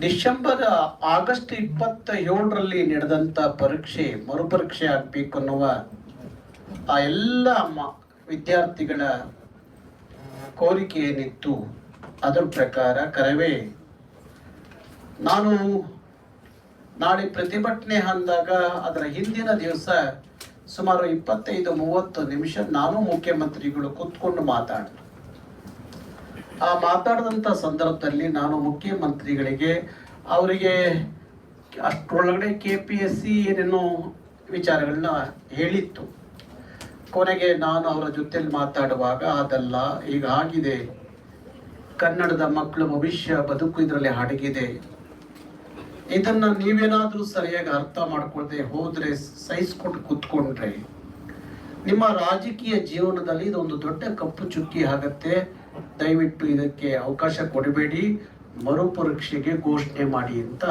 December August ಇಪ್ಪತ್ತ ಏಳರಲ್ಲಿ ನಡೆದಂಥ ಪರೀಕ್ಷೆ, ಮರುಪರೀಕ್ಷೆ ಆಗಬೇಕು ಅನ್ನುವ ಆ ಎಲ್ಲ ವಿದ್ಯಾರ್ಥಿಗಳ ಕೋರಿಕೆ ಏನಿತ್ತು ಅದರ ಪ್ರಕಾರ ಕರವೇ ನಾನು ನಾಳೆ ಪ್ರತಿಭಟನೆ ಅಂದಾಗ ಅದರ ಹಿಂದಿನ ದಿವಸ ಸುಮಾರು ಇಪ್ಪತ್ತೈದು ಮೂವತ್ತು ನಿಮಿಷ ನಾನು ಮುಖ್ಯಮಂತ್ರಿಗಳು ಕೂತ್ಕೊಂಡು ಮಾತಾಡಿದ್ರು ಆ ಮಾತಾಡಿದಂಥ ಸಂದರ್ಭದಲ್ಲಿ ನಾನು ಮುಖ್ಯಮಂತ್ರಿಗಳಿಗೆ ಅವರಿಗೆ ಅಷ್ಟರೊಳಗಡೆ ಕೆ ಪಿ ಎಸ್ ಸಿ ಏನೇನೋ ವಿಚಾರಗಳನ್ನ ಹೇಳಿತ್ತು. ಕೊನೆಗೆ ನಾನು ಅವರ ಜೊತೆಯಲ್ಲಿ ಮಾತಾಡುವಾಗ ಅದಲ್ಲ ಈಗ ಆಗಿದೆ. ಕನ್ನಡದ ಮಕ್ಕಳ ಭವಿಷ್ಯ ಬದುಕು ಇದರಲ್ಲಿ ಅಡಗಿದೆ ಇದನ್ನ ನೀವೇನಾದರೂ ಸರಿಯಾಗಿ ಅರ್ಥ ಮಾಡ್ಕೊಳ್ದೆ ಹೋದ್ರೆ ಸಹಿಸ್ಕೊಂಡು ಕೂತ್ಕೊಂಡ್ರೆ ನಿಮ್ಮ ರಾಜಕೀಯ ಜೀವನದಲ್ಲಿ ಇದೊಂದು ದೊಡ್ಡ ಕಪ್ಪು ಚುಕ್ಕಿ ಆಗತ್ತೆ. ದಯವಿಟ್ಟು ಇದಕ್ಕೆ ಅವಕಾಶ ಕೊಡಬೇಡಿ, ಮರುಪರೀಕ್ಷೆಗೆ ಘೋಷಣೆ ಮಾಡಿ ಅಂತ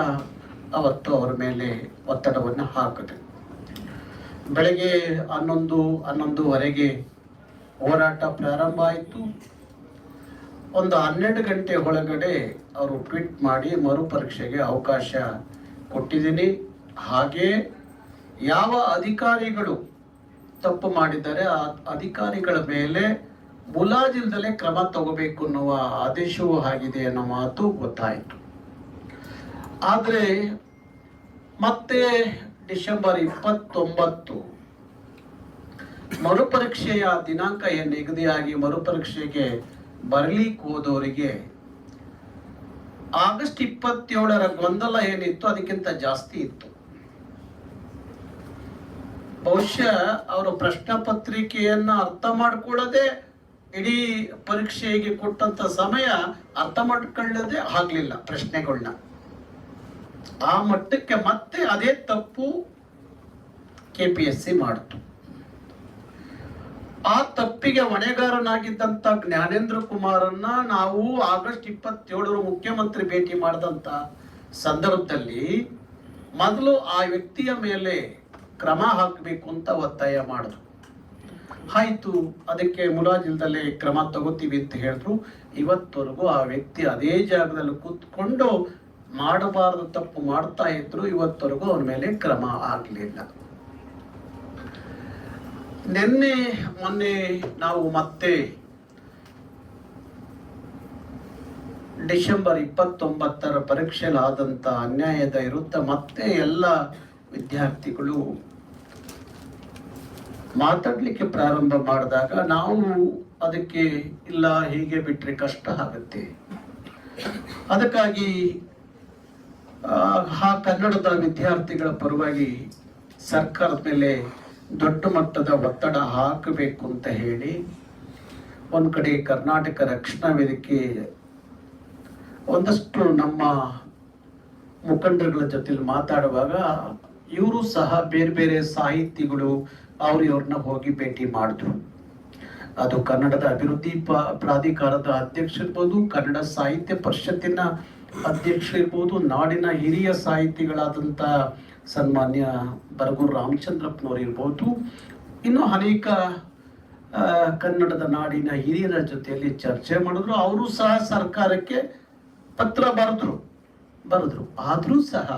ಅವತ್ತು ಅವರ ಮೇಲೆ ಒತ್ತಡವನ್ನು ಹಾಕಿದೆ. ಬೆಳಗ್ಗೆ ಹನ್ನೊಂದು, ಹನ್ನೊಂದುವರೆಗೆ ಹೋರಾಟ ಪ್ರಾರಂಭ ಆಯಿತು. ಒಂದು ಹನ್ನೆರಡು ಗಂಟೆ ಒಳಗಡೆ ಅವರು ಟ್ವೀಟ್ ಮಾಡಿ ಮರುಪರೀಕ್ಷೆಗೆ ಅವಕಾಶ ಕೊಟ್ಟಿದ್ದೀನಿ. ಹಾಗೆ ಯಾವ ಅಧಿಕಾರಿಗಳು ತಪ್ಪು ಮಾಡಿದ್ದಾರೆ, ಆ ಅಧಿಕಾರಿಗಳ ಮೇಲೆ ಮುಲಾಜಿಲ್ದಲೇ ಕ್ರಮ ತಗೋಬೇಕು ಅನ್ನುವ ಆದೇಶವೂ ಆಗಿದೆ ಅನ್ನೋ ಮಾತು ಗೊತ್ತಾಯಿತು. ಆದರೆ ಮತ್ತೆ ಡಿಸೆಂಬರ್ ಇಪ್ಪತ್ತೊಂಬತ್ತು ಮರುಪರೀಕ್ಷೆಯ ದಿನಾಂಕ ಏನು ನಿಗದಿಯಾಗಿ ಮರುಪರೀಕ್ಷೆಗೆ ಬರಲಿಕ್ಕೆ ಹೋದವರಿಗೆ ಆಗಸ್ಟ್ ಇಪ್ಪತ್ತೇಳರ ಗೊಂದಲ ಏನಿತ್ತು ಅದಕ್ಕಿಂತ ಜಾಸ್ತಿ ಇತ್ತು. ಬಹುಶಃ ಅವರು ಪ್ರಶ್ನೆ ಪತ್ರಿಕೆಯನ್ನ ಅರ್ಥ ಮಾಡ್ಕೊಳ್ಳದೆ ಇಡೀ ಪರೀಕ್ಷೆಗೆ ಕೊಟ್ಟಂತ ಸಮಯ ಅರ್ಥ ಮಾಡ್ಕೊಳ್ಳದೆ ಆಗ್ಲಿಲ್ಲ ಪ್ರಶ್ನೆಗಳನ್ನ ಆ ಮಟ್ಟಕ್ಕೆ ಮತ್ತೆ ಅದೇ ತಪ್ಪು ಕೆ ಪಿ ಎಸ್ ಸಿ ಮಾಡಿತು. ಆ ತಪ್ಪಿಗೆ ಹೊಣೆಗಾರನಾಗಿದ್ದಂತ ಜ್ಞಾನೇಂದ್ರ ಕುಮಾರನ್ನ ನಾವು ಆಗಸ್ಟ್ ಇಪ್ಪತ್ತೇಳರ ಮುಖ್ಯಮಂತ್ರಿ ಭೇಟಿ ಮಾಡಿದಂತ ಸಂದರ್ಭದಲ್ಲಿ ಮೊದಲು ಆ ವ್ಯಕ್ತಿಯ ಮೇಲೆ ಕ್ರಮ ಹಾಕಬೇಕು ಅಂತ ಒತ್ತಾಯ ಮಾಡಿದ್ರು ಆಯ್ತು, ಅದಕ್ಕೆ ಮುಲಾಜಿಲ್ದಲ್ಲೇ ಕ್ರಮ ತಗೋತೀವಿ ಅಂತ ಹೇಳಿದ್ರು. ಇವತ್ತವರೆಗೂ ಆ ವ್ಯಕ್ತಿ ಅದೇ ಜಾಗದಲ್ಲಿ ಕೂತ್ಕೊಂಡು ಮಾಡಬಾರದು ತಪ್ಪು ಮಾಡ್ತಾ ಇದ್ರು. ಇವತ್ತವರೆಗೂ ಅವನ ಮೇಲೆ ಕ್ರಮ ಆಗಲಿಲ್ಲ. ನಿನ್ನೆ, ಮೊನ್ನೆ ನಾವು ಮತ್ತೆ ಡಿಸೆಂಬರ್ ಇಪ್ಪತ್ತೊಂಬತ್ತರ ಪರೀಕ್ಷೆಲಾದಂಥ ಅನ್ಯಾಯದ ವಿರುದ್ಧ ಮತ್ತೆ ಎಲ್ಲ ವಿದ್ಯಾರ್ಥಿಗಳು ಮಾತಾಡ್ಲಿಕ್ಕೆ ಪ್ರಾರಂಭ ಮಾಡಿದಾಗ ನಾವು ಅದಕ್ಕೆ ಇಲ್ಲ ಹೀಗೆ ಬಿಟ್ಟರೆ ಕಷ್ಟ ಆಗುತ್ತೆ. ಅದಕ್ಕಾಗಿ ಆ, ಕನ್ನಡದ ವಿದ್ಯಾರ್ಥಿಗಳ ಪರವಾಗಿ ಸರ್ಕಾರದ ಮೇಲೆ ದೊಡ್ಡ ಮಟ್ಟದ ಒತ್ತಡ ಹಾಕಬೇಕು ಅಂತ ಹೇಳಿ ಒಂದು ಕಡೆ ಕರ್ನಾಟಕ ರಕ್ಷಣಾ ವೇದಿಕೆ ಒಂದಷ್ಟು ನಮ್ಮ ಮುಖಂಡರುಗಳ ಜೊತೆಲಿ ಮಾತಾಡುವಾಗ ಇವರು ಸಹ ಬೇರೆ ಬೇರೆ ಸಾಹಿತಿಗಳು ಅವ್ರು ಇವ್ರನ್ನ ಹೋಗಿ ಭೇಟಿ ಮಾಡಿದ್ರು ಅದು ಕನ್ನಡದ ಅಭಿವೃದ್ಧಿ ಪ್ರಾಧಿಕಾರದ ಅಧ್ಯಕ್ಷ ಇರ್ಬೋದು, ಕನ್ನಡ ಸಾಹಿತ್ಯ ಪರಿಷತ್ತಿನ ಅಧ್ಯಕ್ಷ ಇರ್ಬೋದು, ನಾಡಿನ ಹಿರಿಯ ಸಾಹಿತಿಗಳಾದಂಥ ಸನ್ಮಾನ್ಯ ಬರಗೂರು ರಾಮಚಂದ್ರಪ್ಪನವ್ರು ಇರ್ಬೋದು. ಇನ್ನು ಅನೇಕ ಕನ್ನಡದ ನಾಡಿನ ಹಿರಿಯರ ಜೊತೆಯಲ್ಲಿ ಚರ್ಚೆ ಮಾಡಿದ್ರು. ಅವರು ಸಹ ಸರ್ಕಾರಕ್ಕೆ ಪತ್ರ ಬರೆದ್ರು. ಬರೆದ್ರು. ಆದರೂ ಸಹ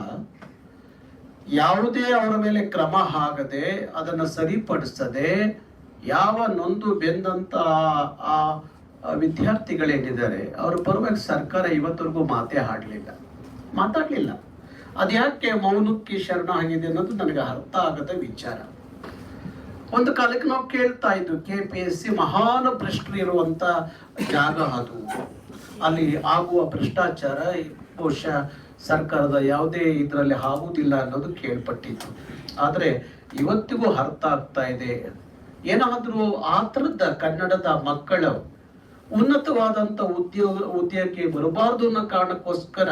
ಯಾವುದೇ ಅವರ ಮೇಲೆ ಕ್ರಮ ಆಗದೆ ಅದನ್ನು ಸರಿಪಡಿಸದೆ ಯಾವ ನೊಂದು ಬೆಂದಂತ ಆ- ವಿದ್ಯಾರ್ಥಿಗಳೇನಿದ್ದಾರೆ, ಅವ್ರ ಪರವಾಗಿ ಸರ್ಕಾರ ಇವತ್ತವರೆಗೂ ಮಾತೇ ಆಡಲಿಲ್ಲ ಮಾತಾಡಲಿಲ್ಲ. ಅದ್ಯಾಕೆ ಮೌನಕ್ಕೆ ಶರಣ ಆಗಿದೆ ಅನ್ನೋದು ನನಗೆ ಅರ್ಥ ಆಗದ ವಿಚಾರ. ಒಂದು ಕಾಲಕ್ಕೆ ನಾವು ಕೇಳ್ತಾ ಇದ್ದು ಕೆ ಪಿ ಎಸ್ ಸಿ ಮಹಾನ್ ಭ್ರಷ್ಟರು ಇರುವಂತ ಜಾಗ ಅದು. ಅಲ್ಲಿ ಆಗುವ ಭ್ರಷ್ಟಾಚಾರ, ಬಹುಶಃ ಸರ್ಕಾರದ ಯಾವುದೇ ಇದರಲ್ಲಿ ಆಗುವುದಿಲ್ಲ ಅನ್ನೋದು ಕೇಳ್ಪಟ್ಟಿತ್ತು. ಆದರೆ ಇವತ್ತಿಗೂ ಅರ್ಥ ಆಗ್ತಾ ಇದೆ. ಏನಾದರೂ ಆ ಥರದ ಕನ್ನಡದ ಮಕ್ಕಳು ಉನ್ನತವಾದಂಥ ಉದ್ಯೋಗ ಉದ್ಯೋಗಕ್ಕೆ ಬರಬಾರ್ದು ಅನ್ನೋ ಕಾರಣಕ್ಕೋಸ್ಕರ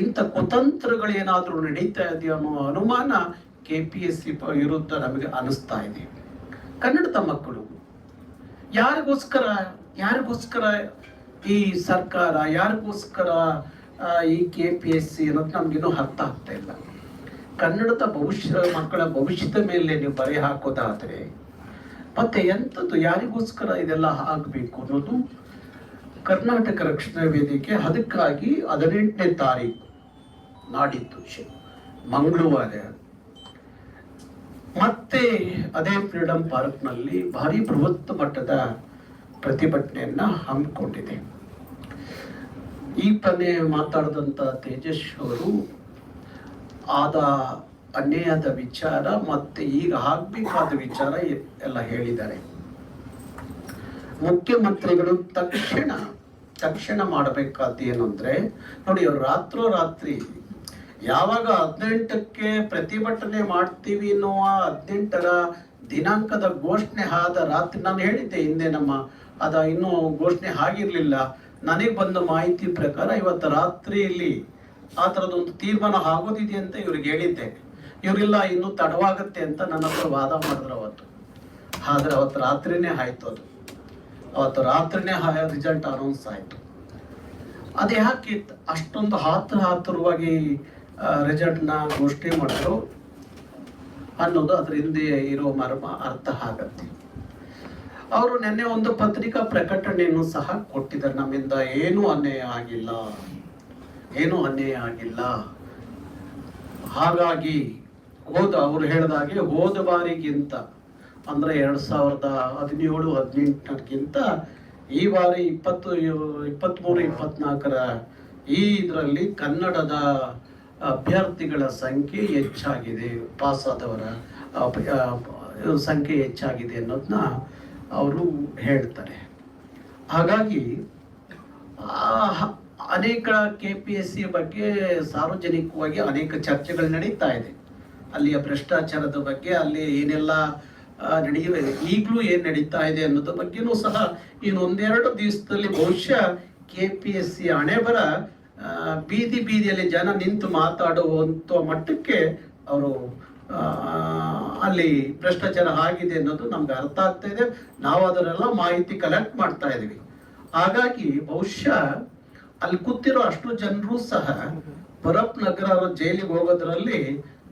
ಇಂಥ ಕುತಂತ್ರಗಳೇನಾದರೂ ನಡೀತಾ ಇದೆಯೋ ಅನ್ನೋ ಅನುಮಾನ ಕೆ ಪಿ ಎಸ್ ಸಿ ವಿರುದ್ಧ ನಮಗೆ ಅನಿಸ್ತಾ ಇದೆ. ಕನ್ನಡದ ಮಕ್ಕಳು, ಯಾರಿಗೋಸ್ಕರ ಯಾರಿಗೋಸ್ಕರ ಈ ಸರ್ಕಾರ, ಯಾರಿಗೋಸ್ಕರ ಈ ಕೆ ಪಿ ಎಸ್ ಸಿ ಅನ್ನೋದು ನಮಗೇನು ಅರ್ಥ ಆಗ್ತಾ ಇಲ್ಲ. ಕನ್ನಡದ ಭವಿಷ್ಯ ಮಕ್ಕಳ ಭವಿಷ್ಯದ ಮೇಲೆ ನೀವು ಬರೆ ಹಾಕೋದಾದರೆ, ಮತ್ತೆ ಎಂಥದ್ದು ಯಾರಿಗೋಸ್ಕರ ಇದೆಲ್ಲ ಆಗಬೇಕು ಅನ್ನೋದು ಕರ್ನಾಟಕ ರಕ್ಷಣಾ ವೇದಿಕೆ ಅದಕ್ಕಾಗಿ ಹದಿನೆಂಟನೇ ತಾರೀಕು ನಾಡಿದ್ದು ಮಂಗಳವಾರ. ಮತ್ತೆ ಅದೇ ಫ್ರೀಡಂ ಪಾರ್ಕ್ನಲ್ಲಿ ಭಾರಿ ಬೃಹತ್ ಮಟ್ಟದ ಪ್ರತಿಭಟನೆಯನ್ನ ಹಮ್ಮಿಕೊಂಡಿದೆ. ಈ ಪನ್ನೆ ಮಾತಾಡಿದಂಥ ತೇಜಸ್ ಅವರು ಆದ ಅನ್ಯಾಯದ ವಿಚಾರ ಮತ್ತೆ ಈಗ ಆಗ್ಬೇಕಾದ ವಿಚಾರ ಎಲ್ಲ ಹೇಳಿದ್ದಾರೆ. ಮುಖ್ಯಮಂತ್ರಿಗಳು ತಕ್ಷಣ ತಕ್ಷಣ ಮಾಡಬೇಕಾದ ಏನು ಅಂದ್ರೆ, ನೋಡಿ ಅವ್ರು ರಾತ್ರೋರಾತ್ರಿ ಯಾವಾಗ ಹದಿನೆಂಟಕ್ಕೆ ಪ್ರತಿಭಟನೆ ಮಾಡ್ತೀವಿ ಅನ್ನುವ ಹದಿನೆಂಟರ ದಿನಾಂಕದ ಘೋಷಣೆ ಆದ ರಾತ್ರಿ ನಾನು ಹೇಳಿದ್ದೆ ಹಿಂದೆ ನಮ್ಮ, ಅದ ಇನ್ನೂ ಘೋಷಣೆ ಆಗಿರ್ಲಿಲ್ಲ. ನನಗೆ ಬಂದ ಮಾಹಿತಿ ಪ್ರಕಾರ ಇವತ್ತು ರಾತ್ರಿಯಲ್ಲಿ ಆ ಥರದೊಂದು ತೀರ್ಮಾನ ಆಗೋದಿದೆ ಅಂತ ಇವ್ರಿಗೆ ಹೇಳಿದ್ದೆ. ಇವರಿಲ್ಲ, ಇನ್ನೂ ತಡವಾಗುತ್ತೆ ಅಂತ ನನ್ನ ಹತ್ರ ವಾದ ಮಾಡಿದ್ರು ಅವತ್ತು. ಆದರೆ ಅವತ್ತು ರಾತ್ರಿನೇ ಆಯ್ತು ಅದು. ಅವತ್ತು ರಾತ್ರಿನೇ ರಿಸಲ್ಟ್ ಅನೌನ್ಸ್ ಆಯಿತು. ಅದು ಯಾಕೆ ಅಷ್ಟೊಂದು ಹಾತ್ರ ಹಾತುರವಾಗಿ ರಿಸಲ್ಟ್ನ ಘೋಷಣೆ ಮಾಡಿದ್ರು ಅನ್ನೋದು ಅದ್ರ ಹಿಂದೆ ಇರೋ ಮರ್ಮ ಅರ್ಥ ಆಗತ್ತೆ. ಅವರು ನಿನ್ನೆ ಒಂದು ಪತ್ರಿಕಾ ಪ್ರಕಟಣೆಯನ್ನು ಸಹ ಕೊಟ್ಟಿದ್ದಾರೆ. ನಮ್ಮಿಂದ ಏನೂ ಅನ್ಯಾಯ ಆಗಿಲ್ಲ. ಏನೂ ಅನ್ಯಾಯ ಆಗಿಲ್ಲ. ಹಾಗಾಗಿ ಹೋದ ಅವರು ಹೇಳಿದಾಗೆ ಹೋದ ಬಾರಿಗಿಂತ ಅಂದ್ರೆ ಎರಡ್ ಸಾವಿರದ ಹದಿನೇಳು, ಹದಿನೆಂಟಕ್ಕಿಂತ ಈ ಬಾರಿ ಇಪ್ಪತ್ತು ಇಪ್ಪತ್ತ್ಮೂರು ಇಪ್ಪತ್ನಾಲ್ಕರ ಈ ಇದರಲ್ಲಿ ಕನ್ನಡದ ಅಭ್ಯರ್ಥಿಗಳ ಸಂಖ್ಯೆ ಹೆಚ್ಚಾಗಿದೆ. ಪಾಸಾದವರ ಸಂಖ್ಯೆ ಹೆಚ್ಚಾಗಿದೆ ಅನ್ನೋದನ್ನ ಅವರು ಹೇಳ್ತಾರೆ. ಹಾಗಾಗಿ ಅನೇಕ ಕೆ ಪಿ ಎಸ್ ಸಿ ಬಗ್ಗೆ ಸಾರ್ವಜನಿಕವಾಗಿ ಅನೇಕ ಚರ್ಚೆಗಳು ನಡೀತಾ ಇದೆ. ಅಲ್ಲಿಯ ಭ್ರಷ್ಟಾಚಾರದ ಬಗ್ಗೆ, ಅಲ್ಲಿ ಏನೆಲ್ಲ ನಡೆಯುವ, ಈಗಲೂ ಏನು ನಡೀತಾ ಇದೆ ಅನ್ನೋದ್ರ ಬಗ್ಗೆನೂ ಸಹ ಇನ್ನೊಂದೆರಡು ದಿವಸದಲ್ಲಿ ಬಹುಶಃ ಕೆ ಪಿ ಎಸ್ ಸಿ ಹಣೆಬರ ಬೀದಿ ಬೀದಿಯಲ್ಲಿ ಜನ ನಿಂತು ಮಾತಾಡುವಂಥ ಮಟ್ಟಕ್ಕೆ ಅವರು ಅಲ್ಲಿ ಭ್ರಷ್ಟಾಚಾರ ಆಗಿದೆ ಅನ್ನೋದು ನಮ್ಗೆ ಅರ್ಥ ಆಗ್ತಾ ಇದೆ. ನಾವು ಅದನ್ನೆಲ್ಲ ಮಾಹಿತಿ ಕಲೆಕ್ಟ್ ಮಾಡ್ತಾ ಇದೀವಿ ಹಾಗಾಗಿ ಬಹುಶಃ ಅಲ್ಲಿ ಕೂತಿರೋ ಅಷ್ಟು ಜನರು ಸಹ ಪರಪ್ ನಗರ ಜೈಲಿಗೆ ಹೋಗೋದ್ರಲ್ಲಿ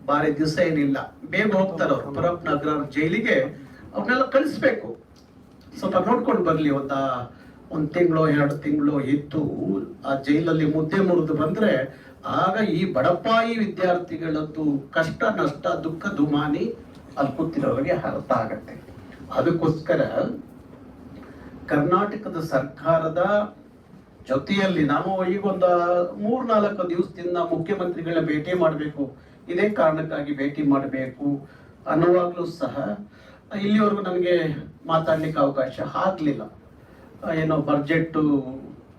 ಬಾರಿ ದಿವಸ ಏನಿಲ್ಲ. ಬೇಗ ಹೋಗ್ತಾರ ಅವ್ರು. ಪರಪ್ ನಗರ ಜೈಲಿಗೆ ಅವ್ರನ್ನೆಲ್ಲ ಕಳಿಸ್ಬೇಕು. ಸ್ವಲ್ಪ ನೋಡ್ಕೊಂಡು ಬರ್ಲಿ ಒಂದ, ಒಂದ್ ತಿಂಗಳು, ಎರಡು ತಿಂಗಳು ಇತ್ತು. ಆ ಜೈಲಲ್ಲಿ ಮುದ್ದೆ ಮುರಿದು ಬಂದ್ರೆ ಆಗ ಈ ಬಡಪಾಯಿ ವಿದ್ಯಾರ್ಥಿಗಳದ್ದು ಕಷ್ಟ, ನಷ್ಟ, ದುಃಖ, ದುಮಾನಿ ಅಲ್ಲಿ ಅರ್ಥ ಆಗತ್ತೆ. ಅದಕ್ಕೋಸ್ಕರ ಕರ್ನಾಟಕದ ಸರ್ಕಾರದ ಜೊತೆಯಲ್ಲಿ ನಾವು ಈಗ ಒಂದು ಮೂರ್ನಾಲ್ಕು ದಿವಸದಿಂದ ಮುಖ್ಯಮಂತ್ರಿಗಳ ಭೇಟಿ ಮಾಡಬೇಕು. ಇದೇ ಕಾರಣಕ್ಕಾಗಿ ಭೇಟಿ ಮಾಡಬೇಕು ಅನ್ನುವಾಗಲೂ ಸಹ ಇಲ್ಲಿವರೆಗೂ ನನಗೆ ಮಾತಾಡ್ಲಿಕ್ಕೆ ಅವಕಾಶ ಆಗ್ಲಿಲ್ಲ. ಏನೋ ಬಜೆಟ್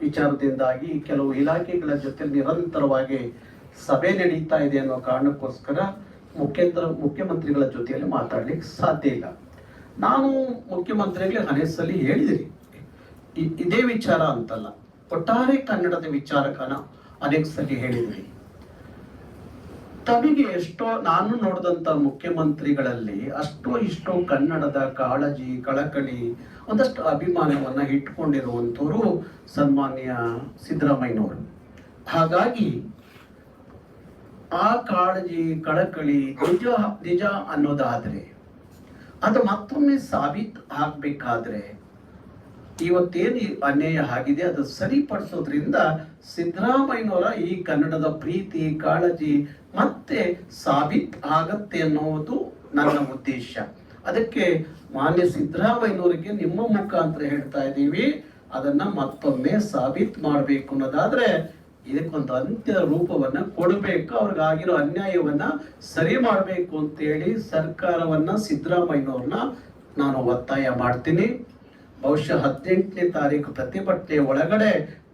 ವಿಚಾರದಿಂದಾಗಿ ಕೆಲವು ಇಲಾಖೆಗಳ ಜೊತೆ ನಿರಂತರವಾಗಿ ಸಭೆ ನಡೀತಾ ಇದೆ ಅನ್ನೋ ಕಾರಣಕ್ಕೋಸ್ಕರ ಮುಖ್ಯಂತರ ಮುಖ್ಯಮಂತ್ರಿಗಳ ಜೊತೆಯಲ್ಲಿ ಮಾತಾಡ್ಲಿಕ್ಕೆ ಸಾಧ್ಯ ಇಲ್ಲ. ನಾನು ಮುಖ್ಯಮಂತ್ರಿಗಳಿಗೆ ಅನೇಕ ಸಲ ಹೇಳಿದಿರಿ ಇದೇ ವಿಚಾರ ಅಂತಲ್ಲ. ಒಟ್ಟಾರೆ ಕನ್ನಡದ ವಿಚಾರಕನ ಅನೇಕ ಸಲ ಹೇಳಿದ್ರಿ ತಮಗೆ ಎಷ್ಟೋ ನಾನು ನೋಡಿದಂತ ಮುಖ್ಯಮಂತ್ರಿಗಳಲ್ಲಿ ಅಷ್ಟೋ ಇಷ್ಟೋ ಕನ್ನಡದ ಕಾಳಜಿ, ಕಳಕಳಿ, ಒಂದಷ್ಟು ಅಭಿಮಾನವನ್ನ ಇಟ್ಕೊಂಡಿರುವಂತವರು ಸನ್ಮಾನ್ಯ ಸಿದ್ದರಾಮಯ್ಯನವರು. ಹಾಗಾಗಿ ಆ ಕಾಳಜಿ, ಕಳಕಳಿ ನಿಜ ನಿಜ ಅನ್ನೋದಾದ್ರೆ ಅದು ಮತ್ತೊಮ್ಮೆ ಸಾಬೀತ್ ಆಗ್ಬೇಕಾದ್ರೆ ಇವತ್ತೇನು ಅನ್ಯಾಯ ಆಗಿದೆ, ಅದು ಸರಿಪಡಿಸೋದ್ರಿಂದ ಸಿದ್ದರಾಮಯ್ಯನವರ ಈ ಕನ್ನಡದ ಪ್ರೀತಿ, ಕಾಳಜಿ ಮತ್ತೆ ಸಾಬೀತ್ ಆಗತ್ತೆ ಅನ್ನೋದು ನನ್ನ ಉದ್ದೇಶ. ಅದಕ್ಕೆ ಮಾನ್ಯ ಸಿದ್ದರಾಮಯ್ಯನವರಿಗೆ ನಿಮ್ಮ ಮುಖಾಂತರ ಹೇಳ್ತಾ ಇದ್ದೀವಿ. ಅದನ್ನ ಮತ್ತೊಮ್ಮೆ ಸಾಬೀತ್ ಮಾಡಬೇಕು ಅನ್ನೋದಾದ್ರೆ ಇದಕ್ಕೊಂದು ಅಂತ್ಯ ರೂಪವನ್ನ ಕೊಡಬೇಕು. ಅವ್ರಿಗಾಗಿರೋ ಅನ್ಯಾಯವನ್ನ ಸರಿ ಮಾಡಬೇಕು ಅಂತೇಳಿ ಸರ್ಕಾರವನ್ನ ಸಿದ್ದರಾಮಯ್ಯನವ್ರನ್ನ ನಾನು ಒತ್ತಾಯ ಮಾಡ್ತೀನಿ. ಬಹುಶಃ ಹದಿನೆಂಟನೇ ತಾರೀಕು ಪ್ರತಿಭಟನೆ ಒಳಗಡೆ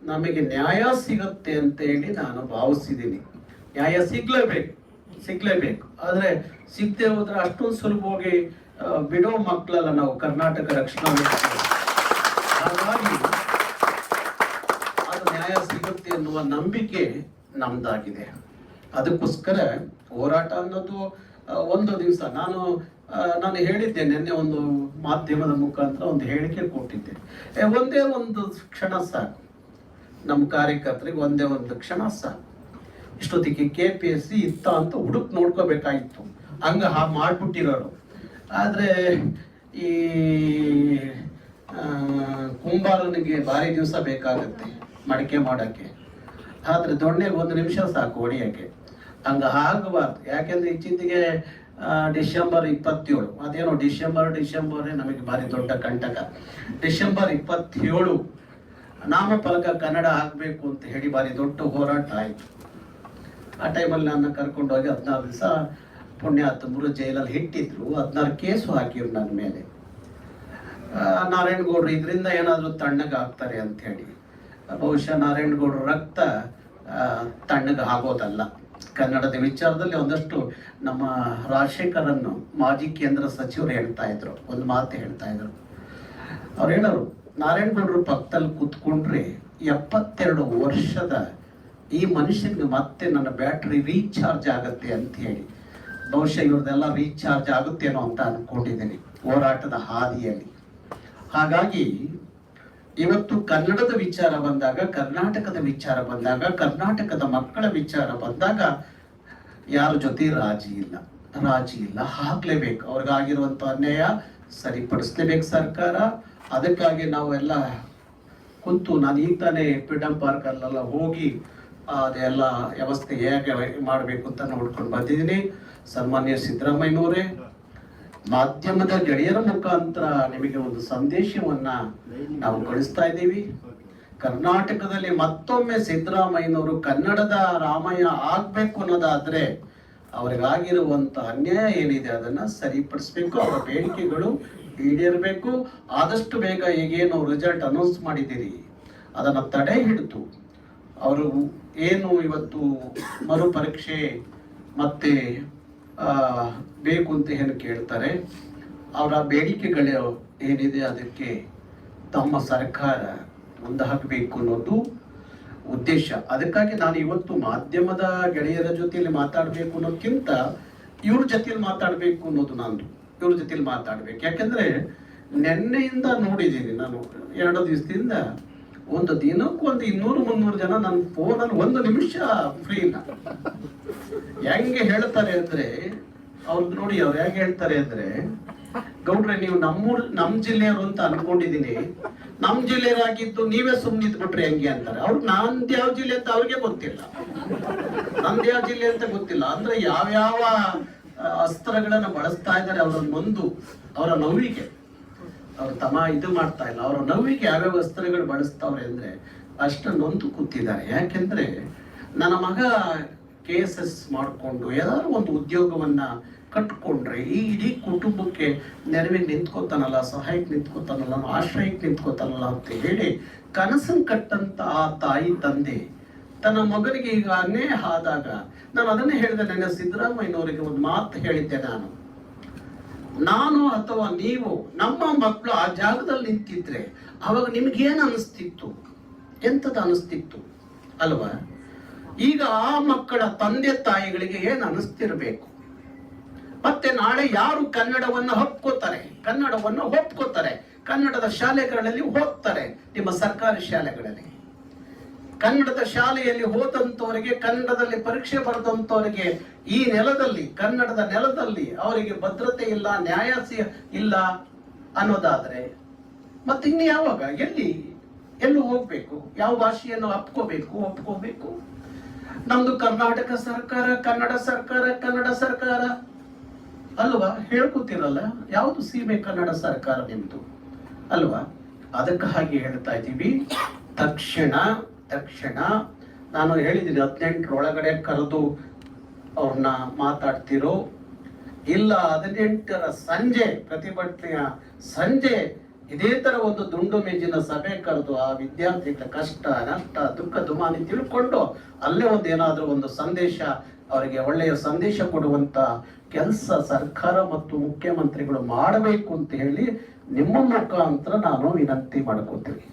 ನಮಗೆ ನ್ಯಾಯ ಸಿಗುತ್ತೆ ಅಂತ ಹೇಳಿ ನಾನು ಭಾವಿಸಿದ್ದೀನಿ. ನ್ಯಾಯ ಸಿಗ್ಲೇಬೇಕು ಸಿಗ್ಲೇಬೇಕು. ಆದರೆ ಸಿಗದೆ ಹೋದ್ರೆ ಅಷ್ಟೊಂದು ಸುಲಭವಾಗಿ ಬಿಡೋ ಮಕ್ಕಳಲ್ಲ ನಾವು ಕರ್ನಾಟಕ ರಕ್ಷಣಾ. ಹಾಗಾಗಿ ಅದು ನ್ಯಾಯ ಸಿಗುತ್ತೆ ಎನ್ನುವ ನಂಬಿಕೆ ನಮ್ದಾಗಿದೆ. ಅದಕ್ಕೋಸ್ಕರ ಹೋರಾಟ ಅನ್ನೋದು ಒಂದು ದಿವಸ. ನಾನು ನಾನು ಹೇಳಿದ್ದೆ ನಿನ್ನೆ ಒಂದು ಮಾಧ್ಯಮದ ಮುಖಾಂತರ ಒಂದು ಹೇಳಿಕೆ ಕೊಟ್ಟಿದ್ದೆ. ಒಂದೇ ಒಂದು ಕ್ಷಣ ಸಾಕು. ನಮ್ಮ ಕಾರ್ಯಕರ್ತರಿಗೆ ಒಂದೇ ಒಂದು ಕ್ಷಣ ಸಾಕು. ಇಷ್ಟೊತ್ತಿಗೆ ಕೆ ಪಿ ಎಸ್ ಸಿ ಇತ್ತ ಅಂತ ಹುಡುಕ್ ನೋಡ್ಕೋಬೇಕಾಗಿತ್ತು ಹಂಗ ಹಾ ಮಾಡ್ಬಿಟ್ಟಿರೋರು. ಆದ್ರೆ ಈ ಕುಂಬಾರನಿಗೆ ಭಾರಿ ದಿವಸ ಬೇಕಾಗತ್ತೆ ಮಡಿಕೆ ಮಾಡಕ್ಕೆ. ಆದ್ರೆ ದೊಣ್ಣೆಗೆ ಒಂದು ನಿಮಿಷ ಸಾಕು ಹೊಡಿಯೋಕ್ಕೆ ಹಂಗ ಆಗಬಾರ್ದು ಯಾಕೆಂದ್ರೆ ಆ, ಡಿಸೆಂಬರ್ ಇಪ್ಪತ್ತೇಳು. ಅದೇನು ಡಿಸೆಂಬರ್ ಡಿಸೆಂಬರ್ ನಮಗೆ ಭಾರಿ ದೊಡ್ಡ ಕಂಟಕ. ಡಿಸೆಂಬರ್ ಇಪ್ಪತ್ತೇಳು ನಾಮಫಲಕ ಕನ್ನಡ ಆಗಬೇಕು ಅಂತ ಹೇಳಿ ಭಾರಿ ದೊಡ್ಡ ಹೋರಾಟ ಆಯಿತು. ಆ ಟೈಮಲ್ಲಿ ನನ್ನ ಕರ್ಕೊಂಡೋಗಿ ಹದಿನಾರು ದಿವಸ ಪುಣ್ಯಾತ್ ಮೂರು ಜೈಲಲ್ಲಿ ಹಿಟ್ಟಿದ್ರು ಹದಿನಾರು ಕೇಸು ಹಾಕಿದ್ರು ನನ್ನ ಮೇಲೆ. ನಾರಾಯಣಗೌಡರು ಇದರಿಂದ ಏನಾದರೂ ತಣ್ಣಗೆ ಆಗ್ತಾರೆ ಅಂತ ಹೇಳಿ. ಬಹುಶಃ ನಾರಾಯಣಗೌಡ್ರ ರಕ್ತ ತಣ್ಣಗೆ ಆಗೋದಲ್ಲ. ಕನ್ನಡದ ವಿಚಾರದಲ್ಲಿ ಒಂದಷ್ಟು ನಮ್ಮ ರಾಜಶೇಖರನ್ನು ಮಾಜಿ ಕೇಂದ್ರ ಸಚಿವರು ಹೇಳ್ತಾ ಇದ್ರು, ಒಂದು ಮಾತು ಹೇಳ್ತಾ ಇದ್ರು. ಅವ್ರು ಹೇಳೋರು ನಾರಾಯಣಗೌಡರು ಪಕ್ಕದಲ್ಲಿ ಕೂತ್ಕೊಂಡ್ರೆ ಎಪ್ಪತ್ತೆರಡು ವರ್ಷದ ಈ ಮನುಷ್ಯನಿಗೆ ಮತ್ತೆ ನನ್ನ ಬ್ಯಾಟ್ರಿ ರೀಚಾರ್ಜ್ ಆಗುತ್ತೆ ಅಂತ ಹೇಳಿ. ಬಹುಶಃ ಇವ್ರದೆಲ್ಲ ರೀಚಾರ್ಜ್ ಆಗುತ್ತೇನೋ ಅಂತ ಅನ್ಕೊಂಡಿದ್ದೀನಿ, ಹೋರಾಟದ ಹಾದಿಯಲ್ಲಿ. ಹಾಗಾಗಿ ಇವತ್ತು ಕನ್ನಡದ ವಿಚಾರ ಬಂದಾಗ, ಕರ್ನಾಟಕದ ವಿಚಾರ ಬಂದಾಗ, ಕರ್ನಾಟಕದ ಮಕ್ಕಳ ವಿಚಾರ ಬಂದಾಗ ಯಾರ ಜೊತೆ ರಾಜಿ ಇಲ್ಲ. ರಾಜಿ ಇಲ್ಲ. ಹಾಕ್ಲೇಬೇಕು. ಅವ್ರಿಗಾಗಿರುವಂತ ಅನ್ಯಾಯ ಸರಿಪಡಿಸ್ಲೇಬೇಕು ಸರ್ಕಾರ. ಅದಕ್ಕಾಗಿ ನಾವೆಲ್ಲ ಕುಂತು, ನಾನು ಈಗ ತಾನೇ ಫ್ರೀಡಮ್ ಪಾರ್ಕ್ ಅಲ್ಲೆಲ್ಲ ಹೋಗಿ ಅದೆಲ್ಲ ವ್ಯವಸ್ಥೆ ಹೇಗೆ ಮಾಡಬೇಕು ಅಂತ ನೋಡ್ಕೊಂಡು ಬಂದಿದ್ದೀನಿ. ಸನ್ಮಾನ್ಯ ಸಿದ್ದರಾಮಯ್ಯನವರೇ ಮಾಧ್ಯಮದ ಗೆಳೆಯರ ಮುಖಾಂತರ ನಿಮಗೆ ಒಂದು ಸಂದೇಶವನ್ನ ನಾವು ಕಳಿಸ್ತಾ ಇದ್ದೀವಿ. ಕರ್ನಾಟಕದಲ್ಲಿ ಮತ್ತೊಮ್ಮೆ ಸಿದ್ದರಾಮಯ್ಯನವರು ಕನ್ನಡದ ರಾಮಯ್ಯ ಆಗ್ಬೇಕು ಅನ್ನೋದಾದ್ರೆ ಅವರಿಗಾಗಿರುವಂತ ಅನ್ಯಾಯ ಏನಿದೆ ಅದನ್ನ ಸರಿಪಡಿಸ್ಬೇಕು, ಅವರ ಬೇಡಿಕೆಗಳು ಈಡೇರಬೇಕು. ಆದಷ್ಟು ಬೇಗ ಈಗೇನು ರಿಸಲ್ಟ್ ಅನೌನ್ಸ್ ಮಾಡಿದ್ದೀರಿ, ಅದನ್ನ ತಡೆ ಹಿಡಿತು ಅವರು ಏನು ಇವತ್ತು ಮರುಪರೀಕ್ಷೆ ಮತ್ತೆ ಬೇಕು ಅಂತ ಏನು ಕೇಳ್ತಾರೆ. ಅವರ ಬೇಡಿಕೆಗಳು ಏನಿದೆ ಅದಕ್ಕೆ ತಮ್ಮ ಸರ್ಕಾರ ಮುಂದಾಗಬೇಕು ಅನ್ನೋದು ಉದ್ದೇಶ. ಅದಕ್ಕಾಗಿ ನಾನು ಇವತ್ತು ಮಾಧ್ಯಮದ ಗೆಳೆಯರ ಜೊತೆಯಲ್ಲಿ ಮಾತಾಡಬೇಕು ಅನ್ನೋದಕ್ಕಿಂತ ಇವ್ರ ಜೊತೆಯಲ್ಲಿ ಮಾತಾಡಬೇಕು ಅನ್ನೋದು ನಾನು ಇವ್ರ ಜೊತೆಯಲ್ಲಿ ಮಾತಾಡ್ಬೇಕು. ಯಾಕಂದ್ರೆ ನಿನ್ನೆಯಿಂದ ನೋಡಿದ್ದೀನಿ ನಾನು ಎರಡು ದಿವಸದಿಂದ ಒಂದು ದಿನಕ್ಕೂ ಒಂದು ಇನ್ನೂರು ಮುನ್ನೂರು ಜನ ನನ್ನ ಫೋನಲ್ಲಿ ಒಂದು ನಿಮಿಷ ಫ್ರೀ ಇಲ್ಲ. ಹೆಂಗೆ ಹೇಳ್ತಾರೆ ಅಂದ್ರೆ ಅವ್ರದ್ದು ನೋಡಿ ಅವ್ರು ಹೇಗೆ ಹೇಳ್ತಾರೆ ಅಂದ್ರೆ, ಗೌಡ್ರೆ ನೀವು ನಮ್ಮೂರ್ ನಮ್ ಜಿಲ್ಲೆಯವರು ಅಂತ ಅನ್ಕೊಂಡಿದೀನಿ. ನಮ್ ಜಿಲ್ಲೆಯರಾಗಿದ್ದು ನೀವೇ ಸುಮ್ಮನೆ ಇದ್ಬಿಟ್ರೆ ಹೆಂಗೆ ಅಂತಾರೆ. ಅವ್ರು ನಂದ್ ಯಾವ ಜಿಲ್ಲೆ ಅಂತ ಅವ್ರಿಗೆ ಗೊತ್ತಿಲ್ಲ. ನಂದ್ ಯಾವ ಜಿಲ್ಲೆ ಅಂತ ಗೊತ್ತಿಲ್ಲ. ಅಂದ್ರೆ ಯಾವ್ಯಾವ ಅಸ್ತ್ರಗಳನ್ನ ಬಳಸ್ತಾ ಇದ್ದಾರೆ ಅವರ ಮುಂದು ಅವರ ನೋವಿಗೆ ಅವ್ರು ತಮ್ಮ ಇದು ಮಾಡ್ತಾ ಇಲ್ಲ. ಅವರ ನೋವಿಗೆ ಯಾವ್ಯಾವ ವಸ್ತ್ರಗಳು ಬಳಸ್ತಾವ್ರೆ ಅಂದ್ರೆ ಅಷ್ಟು ನೊಂದು ಕೂತಿದ್ದಾರೆ. ಯಾಕೆಂದ್ರೆ ನನ್ನ ಮಗ ಕೆ ಎಸ್ ಎಸ್ ಮಾಡಿಕೊಂಡು ಯಾವ್ದಾದ್ರು ಒಂದು ಉದ್ಯೋಗವನ್ನ ಕಟ್ಕೊಂಡ್ರೆ ಈ ಇಡೀ ಕುಟುಂಬಕ್ಕೆ ನೆರವಿಗೆ ನಿಂತ್ಕೋತಾನಲ್ಲ, ಸಹಾಯಕ್ಕೆ ನಿಂತ್ಕೋತಾನಲ್ಲ ಆಶ್ರಯಕ್ಕೆ ನಿಂತ್ಕೋತಾನಲ್ಲ ಅಂತ ಹೇಳಿ ಕನಸನ್ ಕಟ್ಟಂತ ಆ ತಾಯಿ ತಂದೆ ತನ್ನ ಮಗನಿಗೆ ಈಗ ಅನ್ಯಾಯ ಆದಾಗ ನಾನು ಅದನ್ನೇ ಹೇಳಿದೆ, ನನ್ನ ಸಿದ್ದರಾಮಯ್ಯನವರಿಗೆ ಒಂದು ಮಾತು ಹೇಳಿದ್ದೆ ನಾನು. ನಾನು ಅಥವಾ ನೀವು ನಮ್ಮ ಮಕ್ಕಳು ಆ ಜಾಗದಲ್ಲಿ ನಿಂತಿದ್ರೆ ಅವಾಗ ನಿಮ್ಗೇನು ಅನಿಸ್ತಿತ್ತು? ಎಂಥದ್ದು ಅನಿಸ್ತಿತ್ತು? ಅಲ್ವಾ? ಈಗ ಆ ಮಕ್ಕಳ ತಂದೆ ತಾಯಿಗಳಿಗೆ ಏನು ಅನಿಸ್ತಿರ್ಬೇಕು? ಮತ್ತೆ ನಾಳೆ ಯಾರು ಕನ್ನಡವನ್ನು ಒಪ್ಕೋತಾರೆ? ಕನ್ನಡವನ್ನು ಒಪ್ಕೋತಾರೆ. ಕನ್ನಡದ ಶಾಲೆಗಳಲ್ಲಿ ಹೋಗ್ತಾರೆ ನಿಮ್ಮ ಸರ್ಕಾರಿ ಶಾಲೆಗಳಲ್ಲಿ. ಕನ್ನಡದ ಶಾಲೆಯಲ್ಲಿ ಹೋದಂತವರಿಗೆ, ಕನ್ನಡದಲ್ಲಿ ಪರೀಕ್ಷೆ ಬರೆದಂತವರಿಗೆ ಈ ನೆಲದಲ್ಲಿ, ಕನ್ನಡದ ನೆಲದಲ್ಲಿ ಅವರಿಗೆ ಭದ್ರತೆ ಇಲ್ಲ, ನ್ಯಾಯ ಇಲ್ಲ ಅನ್ನೋದಾದ್ರೆ, ಮತ್ತೆ ಇನ್ನು ಯಾವಾಗ? ಎಲ್ಲಿ? ಎಲ್ಲಿ ಹೋಗ್ಬೇಕು? ಯಾವ ಭಾಷೆಯನ್ನು ಅಪ್ಕೋಬೇಕು ಒಪ್ಕೋಬೇಕು? ನಮ್ದು ಕರ್ನಾಟಕ ಸರ್ಕಾರ, ಕನ್ನಡ ಸರ್ಕಾರ ಕನ್ನಡ ಸರ್ಕಾರ. ಅಲ್ವಾ? ಹೇಳ್ಕೊತಿರಲ್ಲ? ಯಾವುದು ಸೀಮೆ ಕನ್ನಡ ಸರ್ಕಾರ ನಿಮ್ದು? ಅಲ್ವಾ? ಅದಕ್ಕೆ ಹಾಗೆ ಹೇಳ್ತಾ ಇದ್ದೀವಿ. ತಕ್ಷಣ ತಕ್ಷಣ ನಾನು ಹೇಳಿದ್ದೀನಿ ಹದಿನೆಂಟರೊಳಗಡೆ ಕರೆದು ಅವ್ರನ್ನ ಮಾತಾಡ್ತಿರೋ. ಇಲ್ಲ, ಹದಿನೆಂಟರ ಸಂಜೆ, ಪ್ರತಿಭಟನೆಯ ಸಂಜೆ, ಇದೇ ಥರ ಒಂದು ದುಂಡು ಮೇಜಿನ ಸಭೆ ಕರೆದು ಆ ವಿದ್ಯಾರ್ಥಿಗಳ ಕಷ್ಟ, ನಷ್ಟ, ದುಃಖ, ದುಮಾನಿ ತಿಳ್ಕೊಂಡು ಅಲ್ಲೇ ಒಂದು ಏನಾದರೂ ಒಂದು ಸಂದೇಶ, ಅವರಿಗೆ ಒಳ್ಳೆಯ ಸಂದೇಶ ಕೊಡುವಂತ ಕೆಲಸ ಸರ್ಕಾರ ಮತ್ತು ಮುಖ್ಯಮಂತ್ರಿಗಳು ಮಾಡಬೇಕು ಅಂತ ಹೇಳಿ ನಿಮ್ಮ ಮುಖಾಂತರ ನಾನು ವಿನಂತಿ ಮಾಡ್ಕೋತೀನಿ.